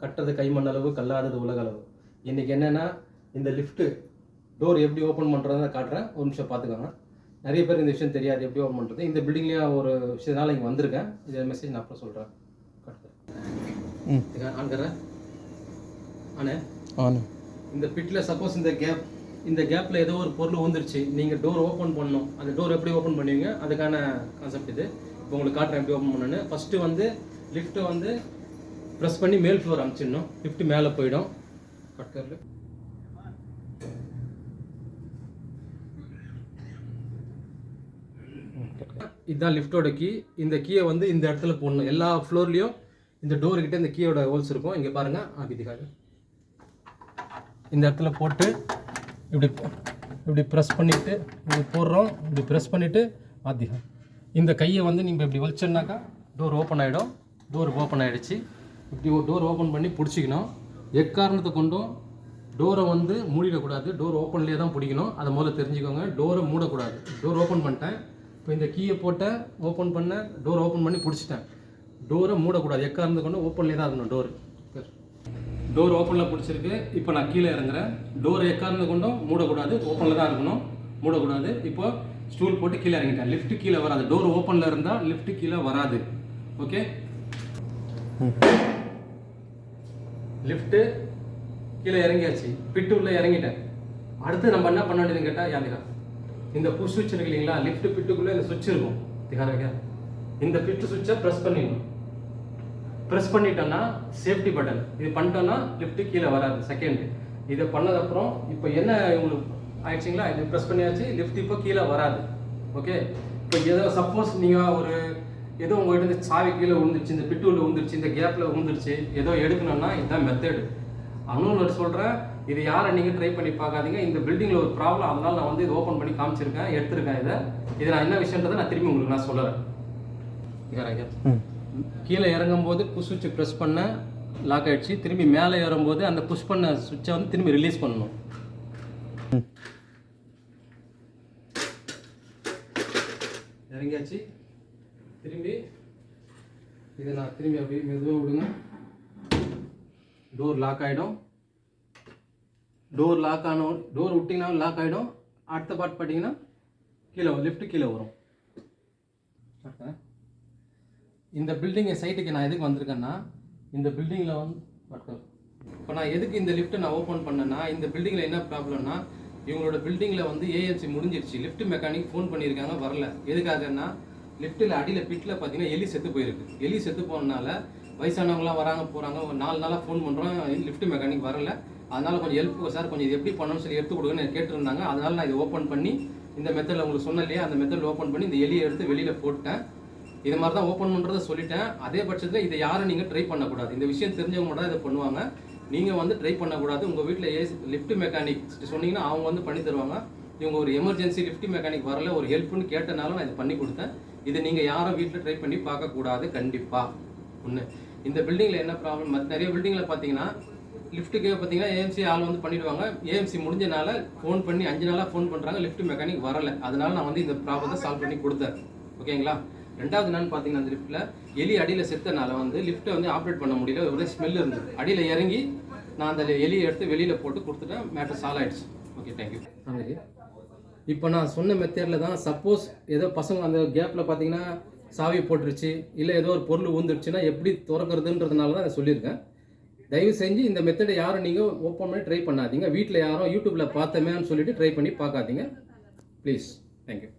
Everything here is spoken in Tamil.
கட்டது கைமண் அளவு கல்லாதது உலக அளவு இன்றைக்கி என்னென்னா இந்த லிஃப்ட்டு டோர் எப்படி ஓப்பன் பண்ணுறதை காட்டுறேன். ஒரு நிமிஷம் பார்த்துக்கோங்க நிறைய பேர் இந்த விஷயம் தெரியாது எப்படி ஓப்பன் பண்ணுறது இந்த பில்டிங்லேயும் ஒரு விஷயத்தினால இங்கே வந்திருக்கேன். இந்த மெசேஜ் நான் அப்புறம் சொல்கிறேன் ம். ஆன் கர ஆனே. ஆனு. இந்த பிட்டில் சப்போஸ் இந்த கேப் இந்த கேப்பில் ஏதோ ஒரு பொருள் வந்துருச்சு. நீங்கள் டோர் ஓப்பன் பண்ணணும். அந்த டோர் எப்படி ஓப்பன் பண்ணுவீங்க? அதுக்கான கான்செப்ட் இது. இப்போ உங்களுக்கு காட்டுறேன் எப்படி ஓப்பன் பண்ணணும்னு. ஃபஸ்ட்டு வந்து லிஃப்ட்டை வந்து ப்ரெஸ் பண்ணி மேல் ஃப்ளோர் அனுப்பிச்சிடணும் லிஃப்ட் மேலே போயிடும். கட்டரில் இதுதான் லிஃப்ட்டோட கீ இந்த கீயை வந்து இந்த இடத்துல போடணும். எல்லா ஃப்ளோர்லேயும் இந்த டோர்கிட்ட இந்த கீயோட ஹோல்ஸ் இருக்கும். இங்கே பாருங்கள் ஆபிதிக்காக இந்த இடத்துல போட்டு இப்படி இப்படி ப்ரெஸ் பண்ணிவிட்டு இப்படி போடுறோம். இப்படி ப்ரெஸ் பண்ணிவிட்டு ஆத்திகம் இந்த கையை வந்து நீங்கள் இப்படி வலிச்சோன்னாக்கா டோர் ஓப்பன் ஆகிடும் டோர் ஓப்பன் ஆகிடுச்சு இப்படி ஒரு டோர் ஓப்பன் பண்ணி பிடிச்சிக்கணும். எக்காரணத்தை கொண்டும் டோரை வந்து மூடிடக்கூடாது. டோர் ஓப்பன்லேயே தான் பிடிக்கணும். அதை முதல்ல தெரிஞ்சுக்கோங்க. டோரை மூடக்கூடாது. டோர் ஓப்பன் பண்ணிட்டேன். இப்போ இந்த கீயை போட்டேன் ஓப்பன் பண்ணேன் டோர் ஓப்பன் பண்ணி பிடிச்சிட்டேன். டோரை மூடக்கூடாது. எக்காரணத்தை கொண்டு ஓப்பன்லேயே தான் இருக்கணும் டோர் டோர் ஓப்பனில் பிடிச்சிருக்கு. இப்போ நான் கீழே இறங்குறேன். டோர் எக்காரணத்தை கொண்டும் மூடக்கூடாது. ஓப்பனில் தான் இருக்கணும். மூடக்கூடாது. இப்போ ஸ்டூல் போட்டு கீழே இறங்கிட்டேன். லிஃப்ட் கீழே வராது. டோர் ஓப்பனில் இருந்தால் லிஃப்ட் கீழே வராது. ஓகே லிஃப்ட்டு கீழே இறங்கியாச்சு. பிட்டு உள்ள இறங்கிட்டேன். அடுத்து நம்ம என்ன பண்ண வேண்டியதுன்னு கேட்டால் யாருக்கா இந்த புஷ் சுவிட்ச் இருக்கு இல்லைங்களா? லிஃப்ட் பிட்டுக்குள்ளே இந்த சுவிட்ச் இருக்கும். திகாரக்கா இந்த பிட்டு சுவிட்சை ப்ரெஸ் பண்ணிடணும். ப்ரெஸ் பண்ணிட்டோன்னா சேஃப்டி பட்டன் இது பண்ணிட்டோன்னா லிஃப்ட்டு கீழே வராது செகண்ட் இதை பண்ணதுக்கப்புறம் இப்போ என்ன இவங்களுக்கு ஆயிடுச்சிங்களா? இது ப்ரெஸ் பண்ணியாச்சு லிஃப்ட் இப்போ கீழே வராது. ஓகே இப்போ ஏதோ சப்போஸ் நீங்கள் ஒரு ஏதோ உங்கள்கிட்ட இருந்து சாவி கீழே விழுந்துருச்சு இந்த பிட்டு உள்ள விழுந்துருச்சு இந்த கேப்பில் விழுந்துருச்சு ஏதோ எடுக்கணும்னா இதுதான் மெத்தடு இன்னொன்று சொல்கிறேன் இது யாரை நீங்கள் ட்ரை பண்ணி பார்க்காதீங்க. இந்த பில்டிங்கில் ஒரு ப்ராப்ளம் அதனால நான் வந்து இது ஓப்பன் பண்ணி காமிச்சிருக்கேன் எடுத்திருக்கேன் இதை. இதை நான் என்ன விஷயன்றதை நான் திரும்பி உங்களுக்கு நான் சொல்லுறேன் கீழே இறங்கும்போது புஷ் சுவிட்ச் ப்ரெஸ் பண்ண லாக் ஆயிடுச்சு. திரும்பி மேலே ஏறும்போது அந்த புஷ் பண்ண சுவிட்சை வந்து திரும்பி ரிலீஸ் பண்ணணும். இறங்கியாச்சு. திரும்பி. இதை நான் திரும்பி அப்படியே மெதுவாக விடுங்க. டோர் லாக் ஆகிடும் டோர் லாக் ஆன டோர் விட்டிங்கன்னா லாக் ஆகிடும் அடுத்த பார்ட் பார்த்தீங்கன்னா கீழே லிஃப்ட் கீழே வரும். இந்த பில்டிங் சைட்டுக்கு நான் எதுக்கு வந்திருக்கேன்னா இந்த பில்டிங்கில் வந்து uh, இப்போ நான் எதுக்கு இந்த லிஃப்ட்டை நான் ஓப்பன் பண்ணேன்னா இந்த பில்டிங்கில் என்ன ப்ராப்ளம்னா இவங்களோட பில்டிங்கில் வந்து ஏஎம்சி முடிஞ்சிருச்சு. லிஃப்ட் மெக்கானிக் ஃபோன் பண்ணியிருக்காங்க வரல. எதுக்காகன்னா லிஃப்ட்டில் அடியில் பிட்டில் பார்த்தீங்கன்னா எலி செத்து போயிருக்கு. எலி செத்து போனனால வயசானவங்களாம் வராங்க போகிறாங்க ஒரு நாலு நாளாக ஃபோன் பண்ணுறோம் லிஃப்ட் மெக்கானிக் வரல. அதனால் கொஞ்சம் ஹெல்ப் சார் கொஞ்சம் இது எப்படி பண்ணணும்னு சொல்லி எடுத்து கொடுங்கன்னு கேட்டிருந்தாங்க. அதனால் நான் இதை ஓப்பன் பண்ணி இந்த மெத்தடில் உங்களுக்கு சொன்னேன் இல்லையா? அந்த மெத்தடில் ஓப்பன் பண்ணி இந்த எலியை எடுத்து வெளியில் போட்டேன். இது மாதிரி தான் ஓப்பன் பண்ணுறத சொல்லிட்டேன். அதே பட்சத்தில் இதை யாரும் நீங்கள் ட்ரை பண்ணக்கூடாது. இந்த விஷயம் தெரிஞ்சவங்க மட்டும் தான் இதை பண்ணுவாங்க. நீங்கள் வந்து ட்ரை பண்ணக்கூடாது. உங்கள் வீட்டில் ஏசி லிஃப்ட் மெக்கானிக் சொன்னீங்கன்னா அவங்க வந்து பண்ணி தருவாங்க. இவங்க ஒரு எமர்ஜென்சி லிஃப்ட் மெக்கானிக் வரல ஒரு ஹெல்ப்னு கேட்டனால நான் இதை பண்ணி கொடுத்தேன். இது நீங்கள் யாரும் வீட்டில் ட்ரை பண்ணி பார்க்கக்கூடாது கண்டிப்பாக ஒன்று இந்த பில்டிங்கில் என்ன ப்ராப்ளம் மற்ற நிறைய பில்டிங்கில் பார்த்தீங்கன்னா லிஃப்ட்டுக்கே பார்த்தீங்கன்னா ஏஎம்சி ஆள் வந்து பண்ணிடுவாங்க. ஏஎம்சி முடிஞ்சனால ஃபோன் பண்ணி அஞ்சு நாளாக ஃபோன் பண்ணுறாங்க லிஃப்ட் மெக்கானிக் வரல. அதனால நான் வந்து இந்த ப்ராப்ளத்தை சால்வ் பண்ணி கொடுத்தேன். ஓகேங்களா? ரெண்டாவது என்னன்னு பார்த்தீங்கன்னா அந்த லிஃப்ட்டில் எலி அடியில் செத்தனால வந்து லிஃப்ட்டை வந்து ஆப்ரேட் பண்ண முடியல. ஒரே ஸ்மெல் இருந்தது. அடியில் இறங்கி நான் அந்த எலியை எடுத்து வெளியில் போட்டு கொடுத்துட்டேன். மேட்டர் சால்வ் ஆகிடுச்சு ஓகே தேங்க்யூ இப்போ நான் சொன்ன மெத்தேடில் தான் சப்போஸ் ஏதோ பசங்க அந்த கேப்பில் பார்த்தீங்கன்னா சாவி போட்டுருச்சு இல்லை ஏதோ ஒரு பொருள் ஊந்துருச்சுன்னா எப்படி திறக்கிறதுன்றதுனால தான் நான் சொல்லியிருக்கேன். தயவு செஞ்சு இந்த மெத்தடை யாரும் நீங்கள் ஓப்பன் பண்ணி ட்ரை பண்ணாதீங்க. வீட்டில் யாரும் யூடியூப்பில் பார்த்தமேன்னு சொல்லிட்டு ட்ரை பண்ணி பார்க்காதீங்க. Please thank you